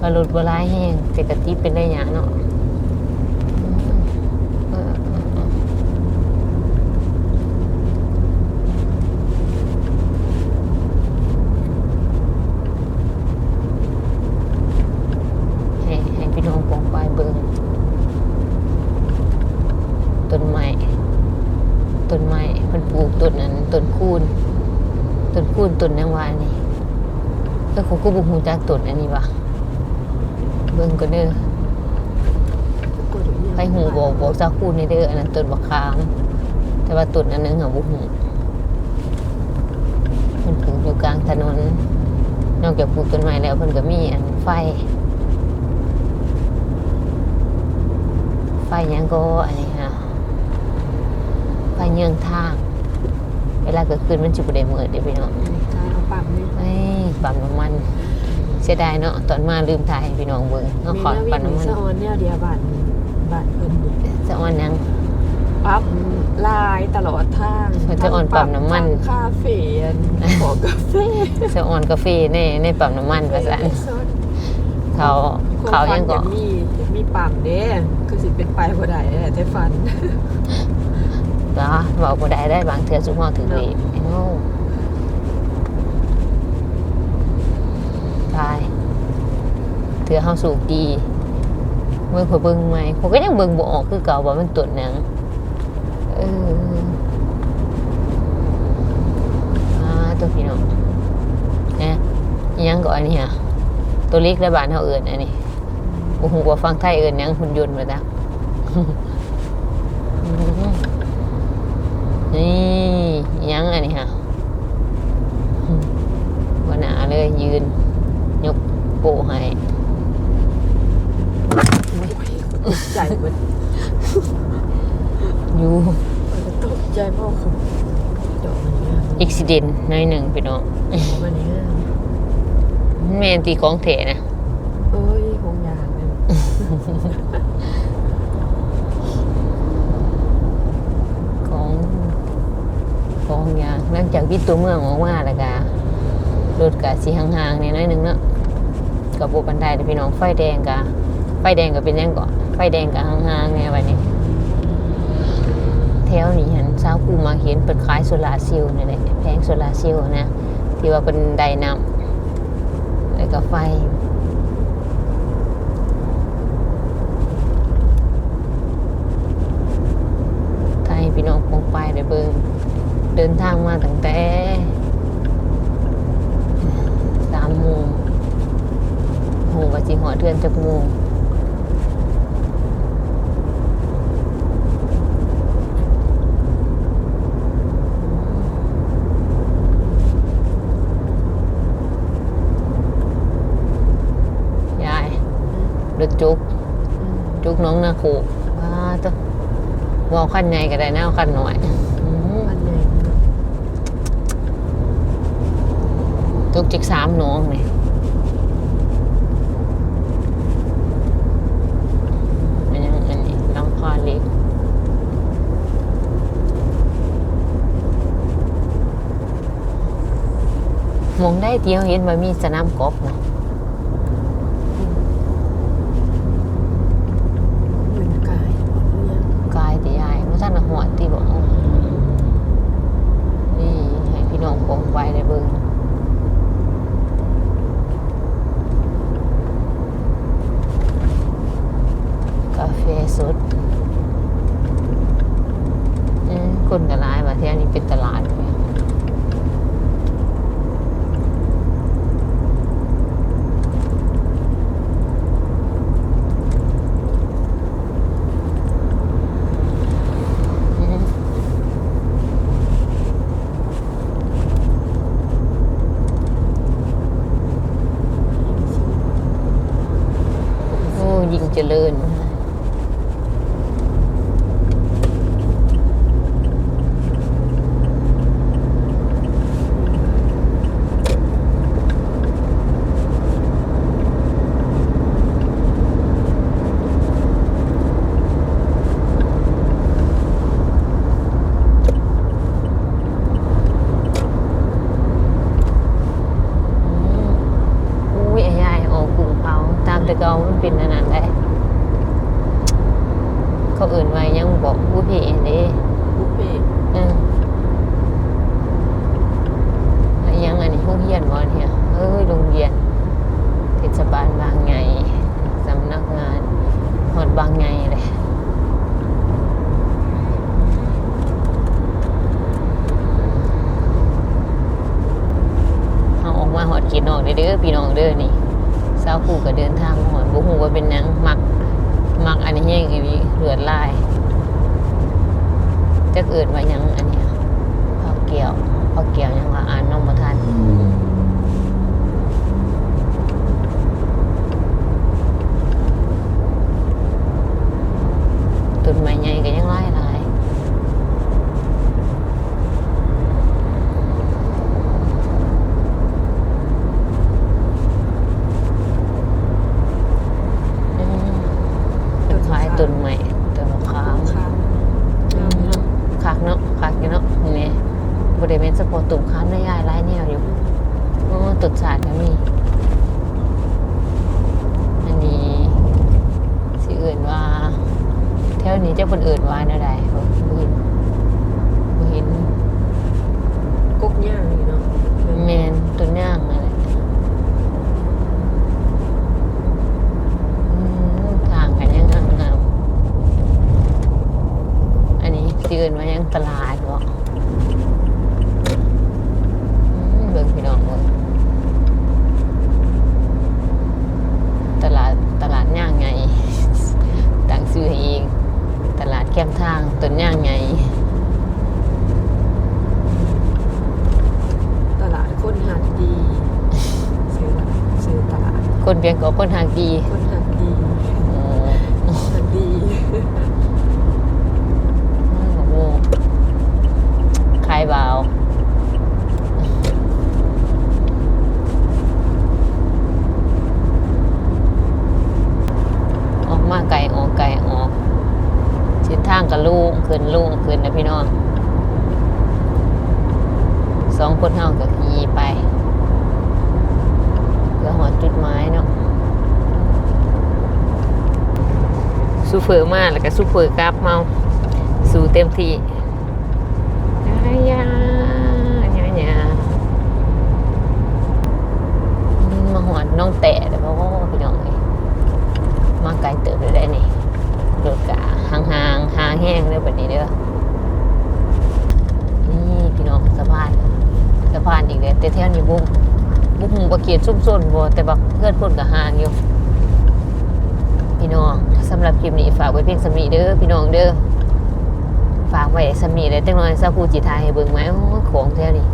ว่ารถบ่ร้ายแห้งแต่กะติเป็นระยะเนาะเออเออเออให้พี่น้องปองปลายเบิ่งต้นไม้ต้นไม้เพิ่นปลูกต้นนั้นต้นคูนต้นคูนต้นนางวานี่เออเขาก็บ่ฮู้จักต้นอันนี้วะ บิ่งก็เด้อไปหูบอกบอกจากคูในเด้ออันนั้นต้นบักขาม แต่ว่าต้นอันนึงอะบ่หูมันปลูกอยู่กลางถนน นอกจากปลูกต้นไม้แล้วเพิ่นก็มีอันไฟ ไฟหยังก็อันนี้ฮะไฟเยืองทาง เวลาเกิดขึ้นมันสิบ่ได้มืดเด้อพี่น้องทางเอาปั๊มนี่เอ้ยปั๊มน้ำมันเสียดายเนาะตอนมาลืมถ่ายให้พี่น้องเบิ่งเนาะขอมีปั๊มแนวน้ำวิ่งมันสะออนเนี่ยเดียวบ้านบ้านเพิ่นนี่สะออนยังปั๊มลายตลอดทางเพิ่นจะอ่อนปั๊มน้ำมันทั้งคาเฟ่อันขอกาแฟสะออนกาแฟในในปั๊มน้ำมันว่าซั่นซดเขาเขายังก็ก็มีมีปั๊มเด้คือสิเป็นไปบ่ได้แหละแต่ฝันก็บอกบ่ได้ได้บางเทื่อสุมอถือเลขไอ้ โง่ตายเทื่อเฮาสูบดีเบิ่งขอเบิ่งใหมผมก็ยังเบิ่งบ่ออกคือเก่าว่ามันต้นหยังเอออ่าตัวพี่น้องแหะยังก็อันนี้ฮะตัวเล็กและบานเฮาเอิ้นอันนี้บ่ฮู้ว่าฟังไทยเอิ้นหยังหุ่นยนต์ว่าจ้ะนี่ยังอันนี้ค่ะวันหนาเลยยืน ยกโปะให้ ตกใจเบิด อยู่ ตก ใจเพราะคุณดอกมันเนี่ยอุบิเหตุน้อยหนึ่งพี่น้องมันเนี่ยแม่นตีของเถนะเอ้ยคงยากเลยของของอยางหลังจากที่ตัวเมืองออกมาแล้วก็รถกะสีห่างๆเนี่ยน้อยหนึ่งเนาะกับโบบันไดแต่พี่น้องไฟแดงกะไฟแดงก็เป็นยังก่อนไฟแดงกะห่างๆเนี่ยวันนี้ แถวนี้หันสาวกูมาเห็นเปิดขายโซลาเซลล์นี่แหละแผงโซลาเซลล์นะ ที่ว่าเป็นไดนำแล้วก็ไฟไทยพี่น้องปงไปได้เบิ่งเดินทางมาตั้งแต่สามโมงโหว่าจิหอเทือนจักโมง ยาย รถจุก จุกน้องนาโคว้าตัววอลคันใหญ่ก็ได้นะเอาคันหน่อยอืมมันเนี่ยจุกจิกสามน้องนี่มันยังอันนี้ลังคาเล็กมองได้เดียวเห็นว่ามีสนามกอล์ฟนะ ยืนกายหมดหรือยัง กายแต่ยาย หอดที่บอกนี่ให้พี่น้องปองไปได้เบิ่งกาแฟสดอืมคนกระลายว่าที่อันนี้เป็นตลาดเนี่ยอืมโอ้ ยิ่งเจริญ อุ้ยไอ้ยายออกกุ้งเผาตาม เขาเอื่นไว้ยังบอกผู้พี่เด้บุฟเฟ่ต์อืมอะยังอันนี้ผู้เฮียนวอนเนี่ยเอ้ยโรงเรียนเทศบาลบางไงสำนักงานหอดบางไงเลยเอาออกมาหอดกินออกเด้อพี่น้องเด้อนี่สาวคู่ก็เดินทางมาหอดบุหูว่าเป็นหยังมักมัก อันนี้แห้งอีหลีเลือลายจะเกิดมายังอันนี้พอเกี่ยวพอเกี่ยวยังว่าอันไม้ใหญ่ก็ยังไล่ลายอืมเป็นคล้ายต้นไม้ต้นมะขาม ข้ามงามเนาะ คักเนาะคักอยู่เนาะนี่บ ริเวณสปอร์ตตุ่มค้ามได้ยายไร้แนวอยู่โอ้ตุดศาสตร์ก็มี อันนี้สิอื่นว่าแถวนี้เจ้าคนอื่นว่าแนวใดบ่บ่เห็นบ่เห็น กกย่างนี่เนาะ แมนตัวย่างนั่นแหละอืมทางกันยังงามๆอันนี้สิอื่นว่ายังตลาดบ่อืมเบิ่งพี่น้องเบิ่งตลาดตลาดย่างไง ต่างซื้อให้เองตลาดแคมทางต้นย่างไง ตลาดคนหาดดีซื้อว่าซื้อตลาด คนเบียงก็คนทางดี คนหาดดี โอ้ หาดดี โหขายเบาออกมาไก่ออกไก่ออกเส้นทางกับลุงขึ้นลุงขึ้นนะพี่น้องสองคนเฮาก็ขี่ไปเพื่อหอดจุดหมายเนาะ ซูเฟอร์มาแล้วก็ซูเฟอร์กลับเมา สู่เต็มที่ยายายายามาหอดน้องแตะแต่เพราะว่าพี่น้องเอ้ยมาไกลเติบเลยได้นี่รถกะห่างห่างๆห่างแห้งเด้อแบบนี้เด้อนี่พี่น้องสะพานสะพานอีกเลยแต่แถวนี้บุ้งบุ้งบะเกียดซุ่มซ่นบ่แต่บักเพื่อนคนกับห่างอยู่ พี่น้องสำหรับคลิปนี้ฝากไว้เพียงสมีเด้อพี่น้องเด้อฝากไว้สมีเลยจังน้อยสักครู่จิทายให้เบิ่งไหมโอ้ยของแท้นี่